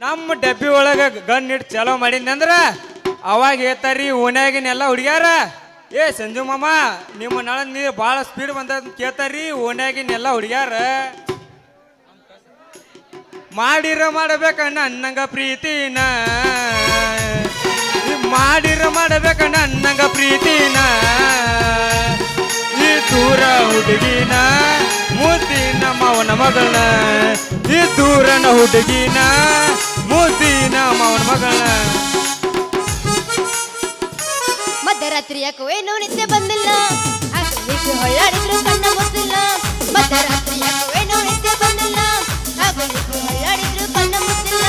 ನಮ್ಮ ಡಬ್ಬಿ ಒಳಗ ಗನ್ ಇಟ್ಟು ಚಲೋ ಮಾಡಿದ್ನಂದ್ರ ಅವಾಗ ಹೇಳ್ತಾರ್ರಿ ಓನ್ಯಾಗಿನೆಲ್ಲ ಹುಡುಗ್ಯಾರ, ಏ ಸಂಜು ಮಾಮ, ನಿಮ್ಮ ನಳ ನೀರು ಭಾಳ ಸ್ಪೀಡ್ ಬಂದ ಕೇಳ್ತಾರ್ರಿ ಓನ್ಯಾಗಿನೆಲ್ಲ ಹುಡುಗ್ಯಾರ ಮಾಡಿರ ಮಾಡಬೇಕಣ್ಣ ಅನ್ನಂಗ ಪ್ರೀತಿನ ಮಾಡಿರ ಮಾಡಬೇಕಣ್ಣ ಅನ್ನಂಗ ಪ್ರೀತಿನ, ಈ ದೂರ ಹುಡುಗಿನ ಮುದ್ದಿನ ನಮ್ಮವನ ಮಗಳನ್ನ ಈ ದೂರನ ಹುಡುಗಿನ ಮುದ್ದಿ ಮಾವನ ಮಗಳನ್ನ ಮಧ್ಯರಾತ್ರಿ ಯಾಕೋ ಏನೋ ನಿದ್ದೆ ಬಂದಿಲ್ಲ ಹೊಳ್ಳಾಡಿದ್ರು ಕಣ್ಣ ಮುಚ್ಚಿಲ್ಲ. ಮಧ್ಯರಾತ್ರಿ ಯಾಕೋ ಏನೋ ನಿದ್ದೆ ಬಂದಿಲ್ಲ ಹೊಳ್ಳಾಡಿದ್ರು ಕಣ್ಣ ಮುಚ್ಚಿಲ್ಲ.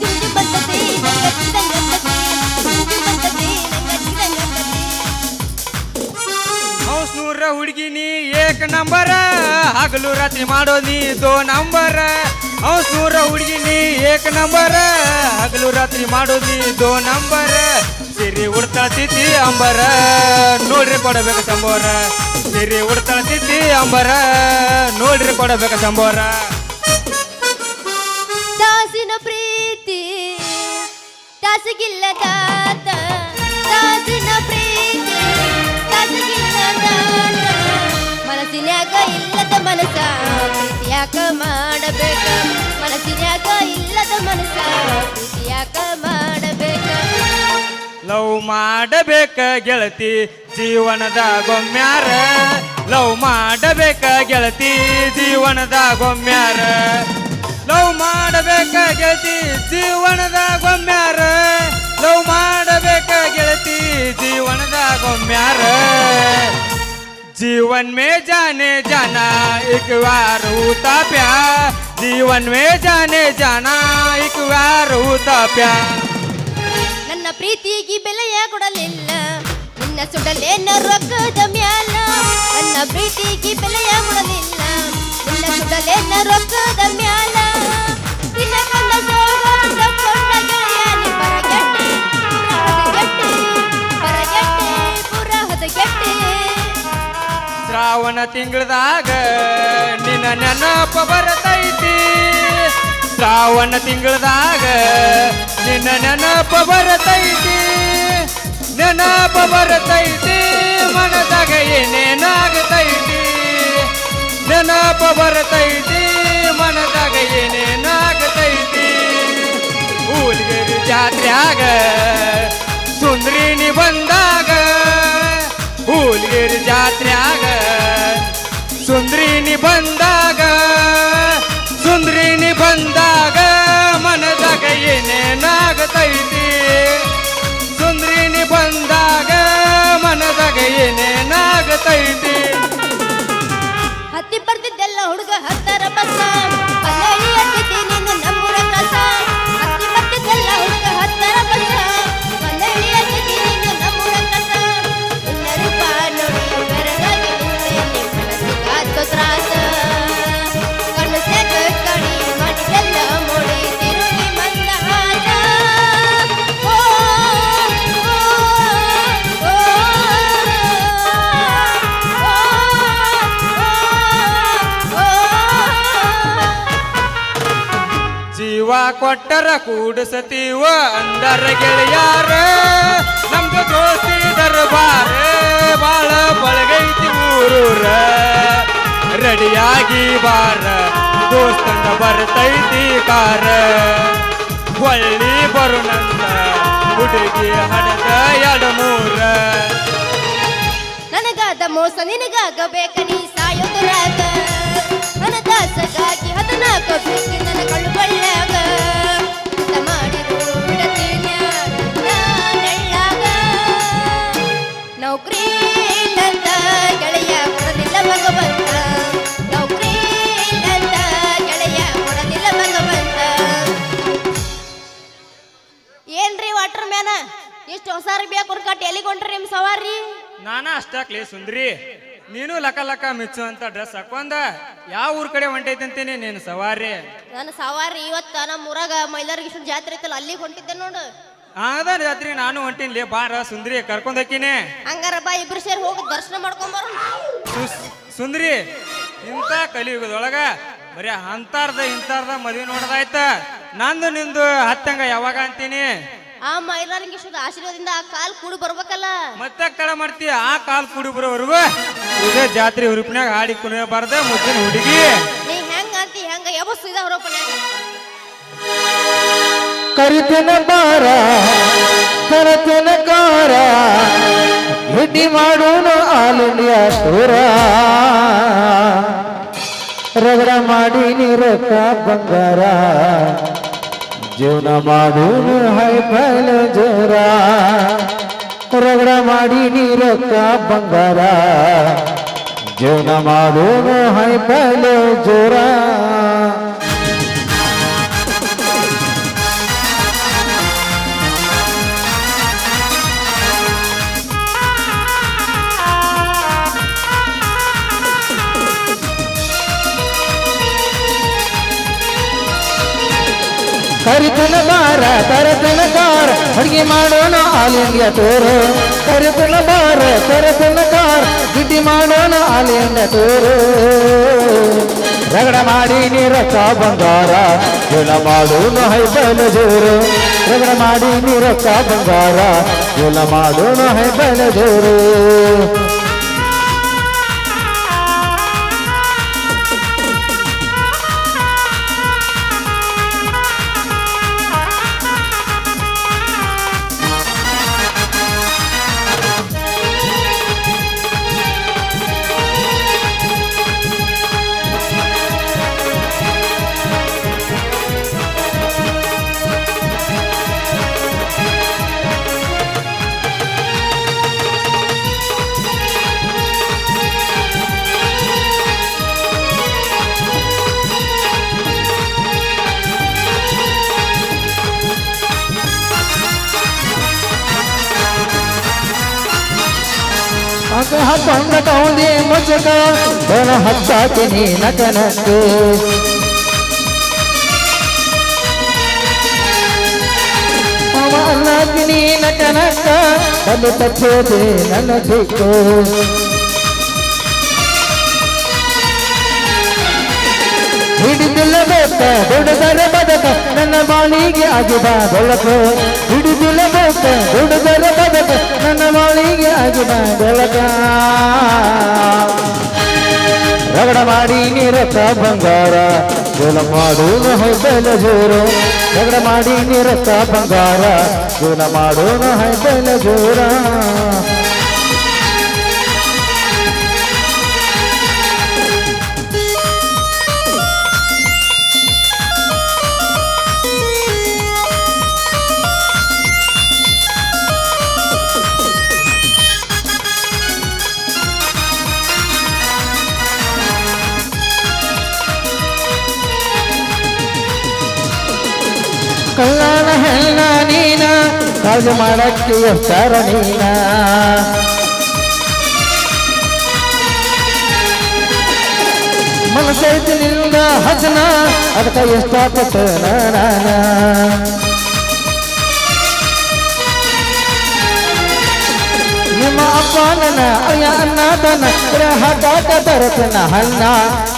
ತಿಂಡಿ ಬಂದತಿ ನಂಗೆ ಚಿದಂಗತಿ ದಿಂಡಿ ಬಂದತಿ ನಂಗೆ ಚಿದಂಗತಿ ಹೌಸ್ನೂರ ಹುಡುಗಿನಿ ನಂಬರ. ಹಗಲು ರಾತ್ರಿ ಮಾಡೋ ನೀ ದೋ ನಂಬರ ಹುಡುಗಿ ಹುಡುಗಿನಿ ಏಕ ನಂಬರ. ಹಗಲು ರಾತ್ರಿ ಮಾಡೋ ನೀ ದೋ ನಂಬರ. ಸಿರಿ ಉಡ್ತಾಳ ತಿಥಿ ಅಂಬರ. ನೋಡ್ರಿ ಕೊಡಬೇಕು ಸಂಬೋರ. ಸಿರಿ ಉಡ್ತಾಳ ತಿಥಿ ಅಂಬರ. ನೋಡ್ರಿ ಕೊಡಬೇಕು ಸಂಬೋರ. ದಾಸಿನ ಪ್ರೀತಿ ದಾಸಗಿಲ್ಲ ದಾತ ದಾಸಿನ ಪ್ರೀತಿ ಮನಸ ಯಾಕ ಮಾಡಬೇಕ? ಮನಸ್ಸಿನ್ಯಾಗ ಇಲ್ಲದ ಮನಸ ಯಾಕ ಮಾಡಬೇಕ? ಲವ್ ಮಾಡಬೇಕ ಗೆಳತಿ, ಜೀವನದ ಗೊಮ್ಮ್ಯಾರ ಲವ್ ಮಾಡಬೇಕ ಗೆಳತಿ, ಜೀವನದ ಗೊಮ್ಮ್ಯಾರ ಲವ್ ಮಾಡಬೇಕ ಗೆಳತಿ, ಜೀವನದ ಗೊಮ್ಮ್ಯಾರ ಲವ್ ಮಾಡಬೇಕ ಗೆಳತಿ, ಜೀವನದ ಗೊಮ್ಮ್ಯಾರ जीवन में जाने जाना एक बार होता प्यार जीवन में जाने जाना एक बार होता प्यार ನನ್ನ ಪ್ರೀತಿಗೆ ಬೆಲೆಯ ಕೊಡಲಿಲ್ಲ ನಿನ್ನ ಸುಡಲೇನ ರೊಕ್ಕದ ಮ್ಯಾಲ ನನ್ನ ಪ್ರೀತಿಗೆ ಬೆಲೆಯ ಕೊಡಲಿಲ್ಲ ನಿನ್ನ ಸುಡಲೇನ ರೊಕ್ಕದ ಮ್ಯಾಲ ಶ್ರಾವಣ ತಿಂಗಳದಾಗ ನಿನ್ನ ನೆನಪ ಬರತೈತಿ. ಶ್ರಾವಣ ತಿಂಗಳದಾಗ ನಿನ್ನ ನೆನಪ ಬರತೈತಿ. ನೆನಪ ಬರತೈತಿ ಮನದಾಗ ಏನೇನಾಗತೈತಿ. ನೆನಪ ಬರತೈತಿ ಮನದಾಗ ಏನೇನಾಗತೈತಿ. ಜಾತ್ರೆ ಜಾತ್ರ್ಯಾಗ ಬಂದಾಗ ಸುಂದ್ರಿನಿ ಬಂದಾಗ ಮನದಾಗ ಏನೇನಾಗತೈತಿ ಸುಂದ್ರಿನಿ ಬಂದಾಗ ಮನದಾಗ ಏನೇನಾಗತೈತಿ ಹತ್ತಿ ಬರ್ತಿದ್ದೆಲ್ಲ ಹುಡುಗ ಕೊಟ್ಟರ ಕೂಡಿಸತೀವ ಅಂದರ ಗೆಳೆಯಾರ. ನಮ್ದು ದೋಸ್ತಿ ದರ್ಬಾರ, ಬಾಳ ಬಳಗೈತಿ ಊರೂರ. ರೆಡಿಯಾಗಿ ಬಾರ ದೋಸ್ತನ ಬರ್ತೈತಿ ಕಾರ. ಹೊಳ್ಳಿ ಬರುನಂದ ಹುಡುಗಿ ಹಡದ ಎಡಮೂರ. ನನಗಾದ ಮೋಸ ನಿನಗಾಗಬೇಕ ನೀ ಸಾಯೋದು ನನ್ನ ದಾಸಗಾಗಿ ಹದನಾಕ ಬೇಕು ನನ್ನ ಕಳ್ಳು ಇಷ್ಟು ಹೊಸ ಕಟ್ ಎಲ್ಲಿ ಎಲ್ಲಿಗೊಂಡ್ರಿ ನಿಮ್ ಸವಾರಿ? ನಾನ ಅಷ್ಟಾಕ್ಲಿ ಸುಂದ್ರಿ. ನೀನು ಲಕ ಲಕ ಮಿಚ್ಚುವಂತ ಡ್ರೆಸ್ ಹಾಕೊಂಡ ಯಾವ ಊರ್ ಕಡೆ ಹೊಂಟೈತಂತೇನೆ ನೀನು ಸವಾರಿ. ನಾನು ಸವಾರಿ ಇವತ್ತ ನಮ್ಮ ಊರಾಗ ಮೈಲಾರಗೇಶ್ವರ ಜಾತ್ರೆ ಐತಲ್ಲ ಅಲ್ಲಿಗೆ ಹೊಂಟಿದ್ದೆ ನೋಡು. ಆದ ರಾತ್ರಿ ನಾನು ಹೊಂಟಿನ್ಲಿ ಬಾರ ಸುಂದ್ರಿ ಕರ್ಕೊಂಡ್ ಹೋಕಿನಿ. ಹಂಗಾರ ಬಾ ಇಬ್ರು ಸೇರಿ ಹೋಗಿ ದರ್ಶನ ಮಾಡ್ಕೊಂಬರ ಸುಸ್- ಸುಂದ್ರಿ ಇಂಥ ಕಲಿಯುಗದೊಳಗ ಬರೀ ಅಂತಾರ್ದ ಇಂತಾರ್ದ ಮದ್ವೆ ನೋಡದಾಯ್ತ. ನಂದು ನಿಂದು ಹತ್ತಂಗ ಯಾವಾಗ ಅಂತೀನಿ? ಆ ಮೈಲಾರಿಂಗ ಆಶೀರ್ವಾದದಿಂದ ಆ ಕಾಲ್ ಕೂಡಿ ಬರ್ಬೇಕಲ್ಲ. ಮತ್ತೆ ಕಳ ಮಾಡ್ತೀಯ? ಆ ಕಾಲ್ ಕೂಡಿ ಬರೋವರೆಗೂ ಇದೇ ಜಾತ್ರೆ ಹುರುಪಿನಾಗ ಹಾಡಿ ಕುಣಿಯಬಾರ್ದ ಮುಚ್ಚಿನ ಹುಡುಗಿ. ನೀ ಹೆಂಗ ಅಂತಿ ಹೆಂಗ? ಯಾವ ಹೊರಪನ್ಯಾಗ? ಕರಿತನ ಬಾರ ಕರತನ ಕಾರ ಭೇಟಿ ಮಾಡೋಣ ಆಲ್ ಇಂಡಿಯಾ ಸೂರ. ರಗಡ ಮಾಡಿ ನೀರಕ್ಕ ಬಂಗಾರ ಜೀವನ ಮಾಡೋನು ಹೈಫೈಲ್ ಜೋರ ರಗಡ ಮಾಡಿ ನೀರಕ್ಕ ಬಂಗಾರ ಜೀವನ ಮಾಡೋನು ಹೈಫೈಲ್ ಜೋರ ಕರಿತನ ಬಾರ, ಕರತನ ಕಾರ, ಅಡುಗೆ ಮಾಡೋಣ ಆಲ್ ಇಂಡಿಯಾ ತೋರು ಕರಿತನ ಬಾರ, ಕರತನ ಕಾರ ಗಿಡ್ಡಿ ಮಾಡೋಣ ಆಲ್ ಇಂಡಿಯಾ ತೋರು ರಗಡ ಮಾಡಿ ನೀರಕ್ಕ ಬಂಗಾರ, ಜೀವನ ಮಾಡೋಣ ಹೈಬಲ ಜೋರು. ರಗಡ ಮಾಡಿ ನೀರಕ್ಕ ಬಂಗಾರ, ಜೀವನ ಮಾಡೋಣ ಹೈಬಲ ಜೋರು. ನಾಚಕ ಬಣ ಹತ್ತಾಕಿ ನೀನ ಕನಸು ಅನ್ನಾಕಿ ನೀನ ಕನಕ ಬಂದು ತಪ್ಪೋದೆ ನನ್ನ ದಿಕ್ಕು ಹಿಡಿದಿಲ್ಲ ಬೇಕ ದುಡಿದರೆ ಬದಕ, ನನ್ನ ಬಾಳಿಗೆ ಆಗಿದ ಬೆಳಕು. ಹಿಡಿದಿಲ್ಲ ಬೇಕ ದುಡಿದರೆ ಬದಕ, ನನ್ನ ಬಾಳಿಗೆ ಆಗಿದ ಬೆಳಕ. ರಗಡ ಮಾಡಿ ನೀರಕ್ಕ ಬಂಗಾರ, ಜೋಲ ಮಾಡೋನು ಹೈಬೆಲ ಜೋರು. ರಗಡ ಮಾಡಿ ನೀರಕ್ಕ ಬಂಗಾರ, ಜೋಲ ಮಾಡೋನು ಹೈಬೆಲ ಜೋರ. ಮಸಾಜ್ ಮಾಡಕ್ಕೆ ಎಷ್ಟಾರ ನೀನ ಮನಸೈತಿ ನಿನ್ನ ಹಸನ ಅದಕ್ಕೆ ಎಷ್ಟಾಪಟ್ಟ ನಾನ ನಿಮ್ಮ ಅಪ್ಪನ ಅಯ್ಯ ಅನ್ನದನ ಗ್ರಹದಾಗ ದರತನ ಅಣ್ಣ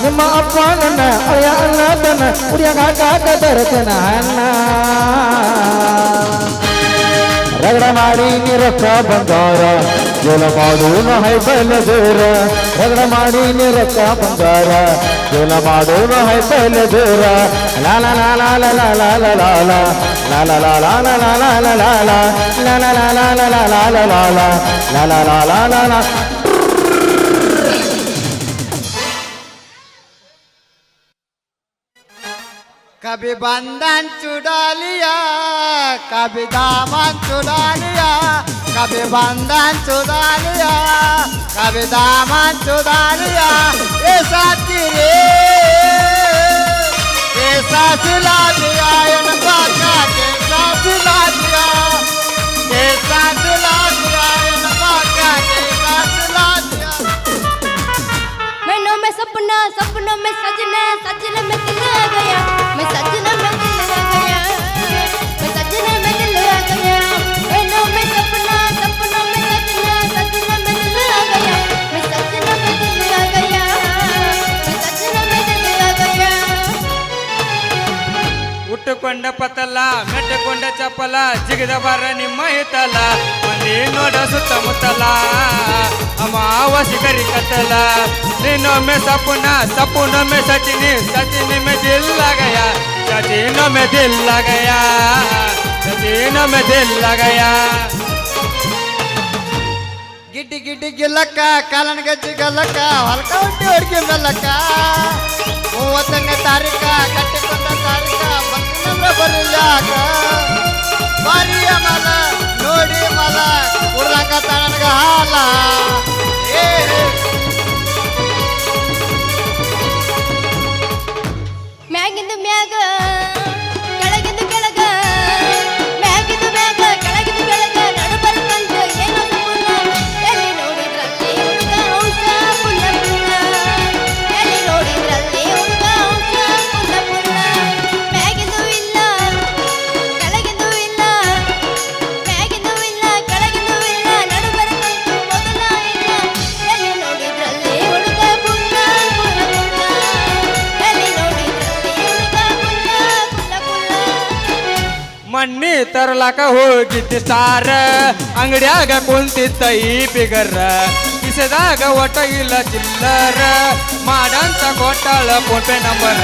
ನಿಮ್ಮ ಅಪ್ಪನ ಅಯ್ಯ ಅನ್ನದನ ಉಡಿಯಾಗ ದರತನ ಅಣ್ಣ ರಗಡ ಮಾಡಿ ನೀರಕ್ಕ ಬಂಗಾರ ಜೋಲ ಮಾಡೋನು ಹೈಬಲ ಜೋರ ರಗಡ ಮಾಡಿ ನೀರಕ್ಕ ಬಂಗಾರ ಜೋಲ ಮಾಡೋನು ಹೈಬಲ ಜೋರ ಲಾಲ ಲಾಲ ಲಾಲ ಲಾಲ ಲಾಲ ಲಾಲ ಲಾಲ ಲಾಲ ಲಾಲ ಲಾಲ ಲಾಲ ಲಾಲ ಲಾಲ ಲಾಲ ಲಾಲ ಲಾಲ ಲಾಲ ಲಾಲ কবে বন্ধন চুডালিয়া, কবে দামান চুডালিয়া, কবে বন্ধন চুডালিয়া, কবে দামান চুডালিয়া। এ সাথী রে, এ সাথী লাগিয়া ಕಂಡ ಪತಲ ಮೆಟ್ಟಕೊಂಡ ಚಪಲ ಜಿಗದ ಬರ ನಿಮ್ಮ ಹಿತಲ ಮಂದಿ ನೋಡ ಸುತ್ತಮುತ್ತಲ ಅಮಾವಾಸಿಗರಿ ಕತ್ತಲ ನೀನೊಮ್ಮೆ ಸಪುನ ಸಪುನೊಮ್ಮೆ ಸಚಿನಿ ಸಚಿನಿಮೆ ದಿಲ್ಲಾಗಯ ಸಚಿನೊಮ್ಮೆ ದಿಲ್ಲಾಗಯ ಸಚಿನೊಮ್ಮೆ ದಿಲ್ಲಾಗಯ ಗಿಡ್ಡಿ ಗಿಡ್ಡಿ ಗಿಲ್ಲಕ್ಕ ಕಾಲನ ಗಜ್ಜಿ ಗಲ್ಲಕ್ಕ ಹೊಲಕ ಹೊಟ್ಟಿ ಹೊಡ್ಕೆ ಮೆಲ್ಲಕ್ಕ ಮೂವತ್ತನೇ ತಾರೀಕ ಕಟ್ಟಿಕೊಂಡ ಬರಲಿಲ್ಲ ಬಾರಿಯ ಮಲ ನೋಡಿ ಮಲ ಕುಡ್ದಂಗ ತನಗ ಹಾಲ ತರ್ಲಾಕ ಹೋಗಿದ್ದಿ ಸಾರ ಅಂಗಡಿಯಾಗ ಕುಂತಿತ್ತ ಈ ಬಿಗರ ಕಿಸೆದಾಗ ಒಟ್ಟ ಇಲ್ಲ ಚಿಲ್ಲರ, ಮಾಡಂತ ಕೊಟ್ಟಾಳ ಫೋನ್ ಪೇ ನಂಬರ್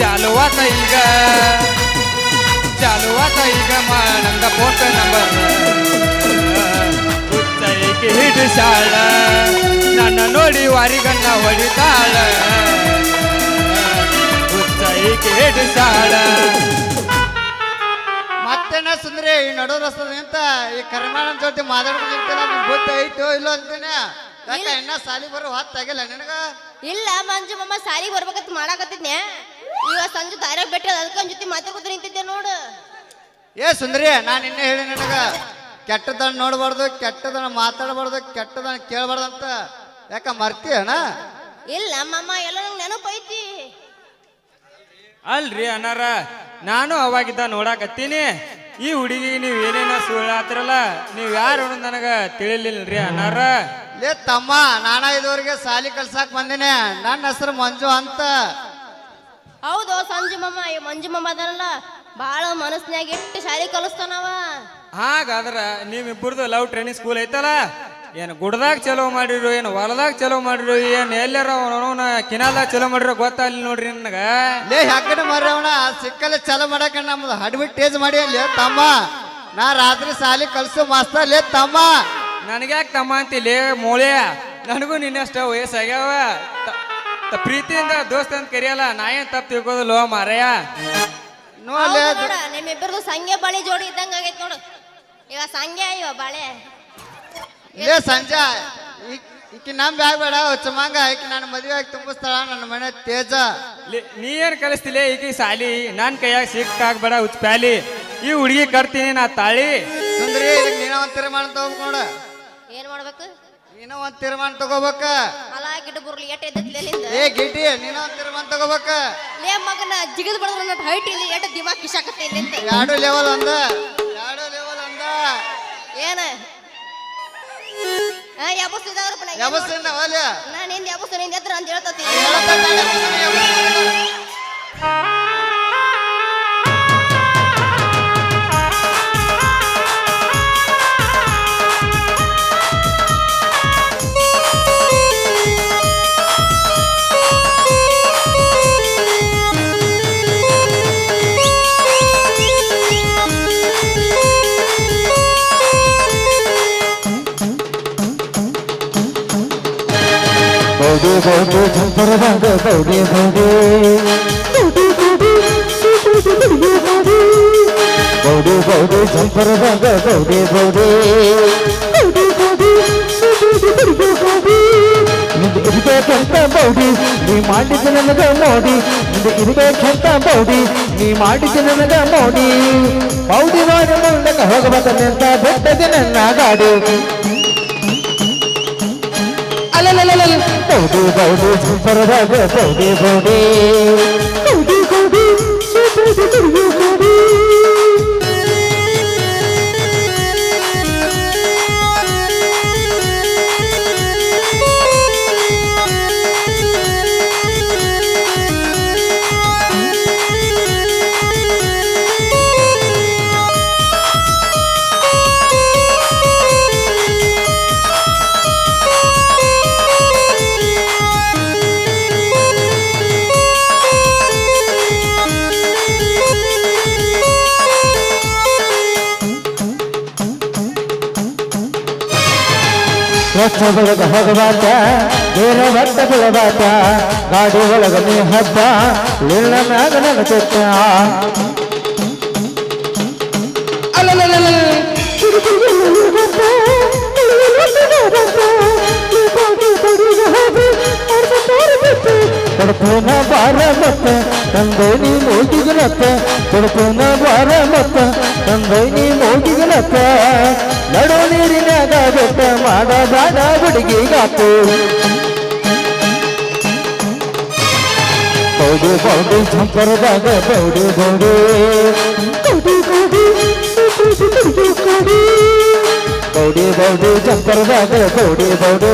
ಚಾಲುವಾತ ಈಗ ಚಾಲುವಾತ ಈಗ ಮಾಡಂದ ಫೋನ್ ಪೇ ನಂಬರ್ ಹುಚ್ಚೈಕಿ ಹಿಡಿಸಾಳ, ನನ್ನ ನೋಡಿ ವಾರಿಗನ್ನ ಹೊಡಿತಾಳ. ಹುಚ್ಚೈಕಿ ಹಿಡಿಸಾಳ. ಈ ನಡು ರಸ್ತದ ನಿಂತ ಈ ಕರಿಮಾಣನ ಜೊತೆ ಮಾತಾಡ್ಕೊಂಡು ನಿಂತಿಲ್ಲ ನಿನ್ ಬುದ್ಧಿ ಐತೋ ಇಲ್ಲೋ ಅಂತೀನಿ ಯಾಕ ಇನ್ನ ಸಾಲಿ ಬರೋ ಹೊತ್ತಾಗಿಲ್ಲ ನಿನಗ? ಇಲ್ಲ ಮಂಜು ಮಮ್ಮ ಸಾಲಿಗೆ ಬರ್ಬೇಕಂತ ಮಾಡಾಕತ್ತಿದ್ನೆ. ಈಗ ಸಂಜೆ ದಾರ್ಯಾಗ ಬೆಟ್ಟ ಅದಕ್ಕೆ ಜೊತೆ ಮಾತಾಡ್ಕೊತ ನಿಂತಿದ್ದೆ ನೋಡು. ಏ ಸುಂದರಿ ನಾನು ಇನ್ನೇ ಹೇಳಿ ನಿನಗ ಕೆಟ್ಟದನ್ನ ನೋಡ್ಬಾರ್ದು ಕೆಟ್ಟದನ್ನ ಮಾತಾಡಬಾರ್ದು ಕೆಟ್ಟದನ್ನ ಕೇಳಬಾರ್ದು ಅಂತ. ಯಾಕ ಅಣ್ಣ? ಇಲ್ಲ ಮಮ್ಮ ಎಲ್ಲ ನಂಗೆ ನೆನಪೈತಿ ಅಲ್ರಿ ಅನಾರ ನಾನು ಅವಾಗಿದ್ದ ನೋಡಾಕತ್ತೀನಿ. ಈ ಹುಡುಗಿ ನೀವು ಏನೇನ ಸುಳ್ಳಾತ್ರಲ್ಲ ನೀವು ಯಾರು ಅನ್ನೋದು ನನಗ ತಿಳಿಲಿಲ್ರಿ ಅನಾರ ಲೇ ತಮ್ಮ ನಾನ ಇದುವರೆಗೆ ಸಾಲಿ ಕಲ್ಸಾಕ್ ಬಂದಿನಿ. ನನ್ನ ಹೆಸರು ಮಂಜು ಅಂತ. ಹೌದು ಸಂಜು ಮಮ್ಮ ಈ ಮಂಜು ಮಮ್ಮ ಅದನಲ್ಲ ಬಾಳ ಮನಸ್ನ್ಯಾಗ ಇಟ್ಟು ಶಾಲೆ ಕಲಿಸ್ತಾನವ. ಹಾಗಾದ್ರ ನಿಮ್ಮಿಬ್ಬರದು ಲವ್ ಟ್ರೈನಿಂಗ್ ಸ್ಕೂಲ್ ಐತಲ್ಲ? ಏನು ಗುಡ್ದಾಗ ಚಲೋ ಮಾಡಿರು ಏನು ಹೊಲದಾಗ ಚಲೋ ಮಾಡಿರು ಏನು ಎಲ್ಲಾರ ಅವನವನ ಕಿನಾಲ್ದಾಗ ಚಲೋ ಮಾಡಿರೋ ಗೊತ್ತಾಗಲಿ ನೋಡ್ರಿ ನನಗೆ? ಲೇ ಹೆಗ್ಗಡ ಮರ್ಯವಣ ಸಿಕ್ಕಲ್ಲಿ ಚಲೋ ಮಾಡಕ ನಮ್ದು ಹಡ್ಬಿಟ್ಟು ಟೇಜ್ ಮಾಡಿ ಲೇ ತಮ್ಮ. ನಾ ರಾತ್ರಿ ಸಾಲಿ ಕಲ್ಸು ಮಾಸ್ತರ್ ಲೇ ತಮ್ಮ. ನನಗ್ಯಾಕೆ ತಮ್ಮ ಅಂತಿಲ್ಲ ಮೋಳೆ? ನನಗೂ ನಿನ್ನಷ್ಟ ವಯಸ್ಸಾಗ್ಯಾವ. ತ- ತ- ಪ್ರೀತಿಯಿಂದ ದೋಸ್ತ ಅಂತ ಕರಿಯಲ್ಲ ನಾ ಏನ್ ತಪ್ಪು ತಿಳ್ಕೋದಿಲ್ಲ ಮಾರಯ್ಯ ನೋಡ್ಲೇ ಹೌದು ನೋಡ ನಿಮ್ಮಿಬ್ಬರದು ಸಂಗೆ ಬಳಿ ಜೋಡಿ ಇದ್ದಂಗ ಆಗೈತೆ ನೋಡು. ಇವ ಸಂಗೆ ಇವ ಬಾಳೆ. ಲೇ ಸಂಜೆ ಈ- ಈಕಿ ನಮ್ ಬ್ಯಾಗ್ ಬೇಡ ಚುಮಂಗ ಈಕಿ ನನ್ನ ಮದುವೆ ಆಗಿ ತುಂಬಿಸ್ತಾಳ ನನ್ನ ಮನೆ ತೇಜ. ಲಿ- ನೀ ಏನ್ ಕಲಿಸ್ತಿಲ್ಲ ಈಕಿ ಸಾಲಿ ನಾನ್ ಕೈಯಾಗ ಸಿಕ್ಕಾಗ್ಬೇಡ ಹುಚ್ಚ ಪ್ಯಾಲಿ. ಈ ಹುಡುಗಿ ಕಟ್ತೀನಿ ನಾ ತಾಳಿ. ಸುಂದ್ರಿ ಇದಕ್ ನೀನ ಒಂದ್ ತೀರ್ಮಾನ ತಗೋಬೇಕು ನೋಡ ಏನ್ ಮಾಡ್ಬೇಕು? ನೀನ ಒಂದ್ ತೀರ್ಮಾನ ತಗೋಬೇಕ. ಅಲ ಗಿಡ ಬುರ್ಲಿ ಎಟ್ ಎದ್ದಿಲ್ಲಿಂದ ಏ ಗಿಟಿ ನೀನ ಒಂದ್ ತೀರ್ಮಾನ ತಗೋಬೇಕ. ಲೇ ಮಗನ ಜಿಗದ್ ಬಡದ್ರ ನಟ್ ಹೈಟ್ ಇಲ್ಲಿ ಎಟ್ ದಿಮಾಗ್ ಕಿಶಾಕತ್ತೆ ಇಲ್ಲಿಂದ ಎರಡು ಲೆವೆಲ್ ಒಂದ. ಎರಡು ಲೆವೆಲ್ ಒಂದ. ಏನ? ಒಲೆ ನಾನು ಹಿಂದೆ ಯಾಬಸ್ತ ನಿಂದ ಅಂತ ಹೇಳ್ತತಿ. ಹೇಳತ್ತ ತಾಳೆ ಬೌಡೆ ಬೌಡೆ ಬೌಡೆ ಬೌಡೆ ಜಂಪರದಾಗ ಬೌಡೆ ಬೌಡೆ ನಿಂದು ಇರ್ಬೇಕಂತ ಬೌಡಿ ನೀ ಮಾಡಿದ ನನಗ ನೋಡಿ. ನಿಂದು ಇರ್ಬೇಕಂತ ಬೌಡಿ ನೀ ಮಾಡಿದ ನನಗ ನೋಡಿ. ಬೌಡಿ ನೋಡಿ ಮುಂದಕ್ಕೆ ಹೋಗಬೇಕಂತ ಬೆಟ್ಟದ ನನ್ನ ಗಾಡಿ ಅಲಲಲಲಲ ಬೌಡಿ ಬೌಡಿ ಜಂಪರದಾಗ ಬೌಡಿ ಬಸ್ ಒಳಗ ಹೋಗಬಾಟ ಬೇರೆ ಬಟ್ಟ ಬೀಳಬಾಟ ಗಾಡಿ ಒಳಗ ನೀ ಹಬ್ಬ ನಿನ್ನ ಮ್ಯಾಗ ನನ್ನ ಚೆತ್ತ ಕೊಡ್ತೇನ ಬಾರ ಮತ್ತ ತಂದೆ ನೀ ಮೋಗಿಗಲತ್ತ ಕೊಡ್ತೇನ ಬಾರ ಮತ್ತ ತಂದೆ ನೀ ಮೋಗಿಗಲತ್ತ ನಡು ನೀರಿನಾಗ ಬೆಟ್ಟ ಮಾಡಬೇಡ ಹುಡುಗಿಗಾತು ಬೌಡು ಬೌಡು ಸಂಪರದಾಗ ಬೌಡು ಬೌಡು ಬೌಡಿ ಬೌಡು ಜಂಪರದಾಗ ಬೌಡಿ ಬೌಡು